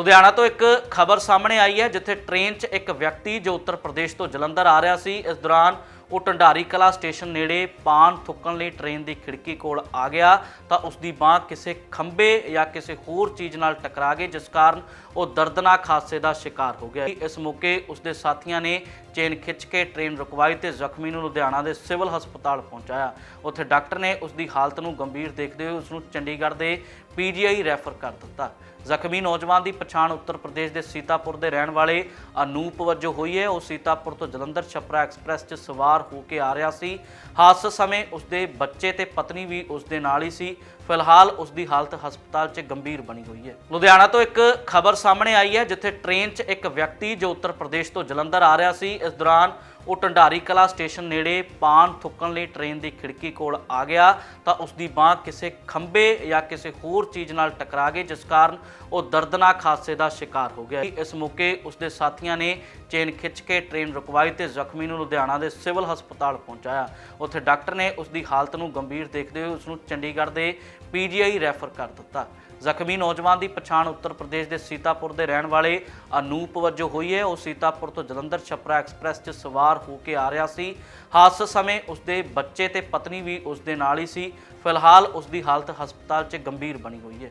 ਲੁਧਿਆਣਾ ਤੋਂ ਇੱਕ ਖਬਰ ਸਾਹਮਣੇ ਆਈ ਹੈ, ਜਿੱਥੇ ਟ੍ਰੇਨ 'ਚ ਇੱਕ ਵਿਅਕਤੀ ਜੋ ਉੱਤਰ ਪ੍ਰਦੇਸ਼ ਤੋਂ ਜਲੰਧਰ ਆ ਰਿਹਾ ਸੀ, ਇਸ ਦੌਰਾਨ ਉਹ ਢੰਡਾਰੀ ਕਲਾ ਸਟੇਸ਼ਨ ਨੇੜੇ ਪਾਨ ਥੁੱਕਣ ਲਈ ਟ੍ਰੇਨ ਦੀ ਖਿੜਕੀ ਕੋਲ ਆ ਗਿਆ ਤਾਂ ਉਸ ਦੀ ਬਾਹ ਕਿਸੇ ਖੰਭੇ ਜਾਂ ਕਿਸੇ ਹੋਰ ਚੀਜ਼ ਨਾਲ ਟਕਰਾ ਗਈ, ਜਿਸ ਕਾਰਨ ਉਹ ਦਰਦਨਾਕ ਹਾਦਸੇ ਦਾ ਸ਼ਿਕਾਰ ਹੋ ਗਿਆ। ਇਸ ਮੌਕੇ ਉਸ ਦੇ ਸਾਥੀਆਂ ਨੇ ਚੇਨ ਖਿੱਚ ਕੇ ਟ੍ਰੇਨ ਰੁਕਵਾਈ ਤੇ ਜ਼ਖਮੀ ਨੂੰ ਲੁਧਿਆਣਾ ਦੇ ਸਿਵਲ ਹਸਪਤਾਲ ਪਹੁੰਚਾਇਆ। ਉੱਥੇ ਡਾਕਟਰ ਨੇ ਉਸ ਦੀ ਹਾਲਤ ਨੂੰ ਗੰਭੀਰ ਦੇਖਦੇ ਹੋਏ ਉਸ ਨੂੰ ਚੰਡੀਗੜ੍ਹ ਦੇ ਪੀਜੀਆਈ ਰੈਫਰ ਕਰ ਦਿੱਤਾ। ਜ਼ਖਮੀ ਨੌਜਵਾਨ ਦੀ ਪਛਾਣ ਉੱਤਰ ਪ੍ਰਦੇਸ਼ ਦੇ ਸੀਤਾਪੁਰ ਦੇ ਰਹਿਣ ਵਾਲੇ ਅਨੂਪ ਵਜੋਂ ਹੋਈ ਹੈ। ਉਹ ਸੀਤਾਪੁਰ ਤੋਂ ਜਲੰਧਰ ਛਪਰਾ ਐਕਸਪ੍ਰੈਸ 'ਚ ਸਵਾਰ ਹੋ ਕੇ ਆ ਰਿਹਾ ਸੀ। ਹਾਦਸੇ ਸਮੇਂ ਉਸਦੇ ਬੱਚੇ ਤੇ ਪਤਨੀ ਵੀ ਉਸਦੇ ਨਾਲ ਹੀ ਸੀ। ਫਿਲਹਾਲ ਉਸਦੀ ਹਾਲਤ ਹਸਪਤਾਲ 'ਚ ਗੰਭੀਰ ਬਣੀ ਹੋਈ ਹੈ। ਲੁਧਿਆਣਾ ਤੋਂ ਇੱਕ ਖਬਰ ਸਾਹਮਣੇ ਆਈ ਹੈ, ਜਿੱਥੇ ਟ੍ਰੇਨ 'ਚ ਇੱਕ ਵਿਅਕਤੀ ਜੋ ਉੱਤਰ ਪ੍ਰਦੇਸ਼ ਤੋਂ ਜਲੰਧਰ ਆ ਰਿਹਾ ਸੀ, ਇਸ ਦੌਰਾਨ ਉਹ ਢੰਡਾਰੀ ਕਲਾ ਸਟੇਸ਼ਨ ਨੇੜੇ ਪਾਨ ਥੁੱਕਣ ਲਈ ਟ੍ਰੇਨ ਦੀ ਖਿੜਕੀ ਕੋਲ ਆ ਗਿਆ ਤਾਂ ਉਸ ਦੀ ਬਾਹ ਕਿਸੇ ਖੰਭੇ ਜਾਂ ਕਿਸੇ ਹੋਰ ਚੀਜ਼ ਨਾਲ ਟਕਰਾ ਗਈ, ਜਿਸ ਕਾਰਨ ਉਹ ਦਰਦਨਾਕ ਹਾਦਸੇ ਦਾ ਸ਼ਿਕਾਰ ਹੋ ਗਿਆ। ਇਸ ਮੌਕੇ ਉਸ ਦੇ ਸਾਥੀਆਂ ਨੇ ਚੇਨ ਖਿੱਚ ਕੇ ਟ੍ਰੇਨ ਰੁਕਵਾਈ ਤੇ ਜ਼ਖਮੀ ਨੂੰ ਲੁਧਿਆਣਾ ਦੇ ਸਿਵਲ ਹਸਪਤਾਲ ਪਹੁੰਚਾਇਆ। ਉੱਥੇ ਡਾਕਟਰ ਨੇ ਉਸ ਦੀ ਹਾਲਤ ਨੂੰ ਗੰਭੀਰ ਦੇਖਦੇ ਹੋਏ ਉਸ ਨੂੰ ਚੰਡੀਗੜ੍ਹ ਦੇ ਪੀਜੀਆਈ ਰੈਫਰ ਕਰ ਦਿੱਤਾ। ਜ਼ਖਮੀ ਨੌਜਵਾਨ ਦੀ ਪਛਾਣ ਉੱਤਰ ਪ੍ਰਦੇਸ਼ ਦੇ ਸੀਤਾਪੁਰ ਦੇ ਰਹਿਣ ਵਾਲੇ ਅਨੂਪ ਵਜੋਂ ਹੋਈ ਹੈ। ਉਹ ਸੀਤਾਪੁਰ ਤੋਂ ਜਲੰਧਰ ਛਪਰਾ ਐਕਸਪ੍ਰੈਸ 'ਚ ਸਵਾਰ ਹੋ ਕੇ ਆ ਰਿਹਾ ਸੀ। ਹਾਦਸੇ ਸਮੇਂ ਉਸਦੇ ਬੱਚੇ ਤੇ ਪਤਨੀ ਵੀ ਉਸ ਦੇ ਨਾਲ ਹੀ ਸੀ। ਫਿਲਹਾਲ ਉਸ ਦੀ ਹਾਲਤ ਹਸਪਤਾਲ 'ਚ ਗੰਭੀਰ ਬਣੀ ਹੋਈ ਹੈ।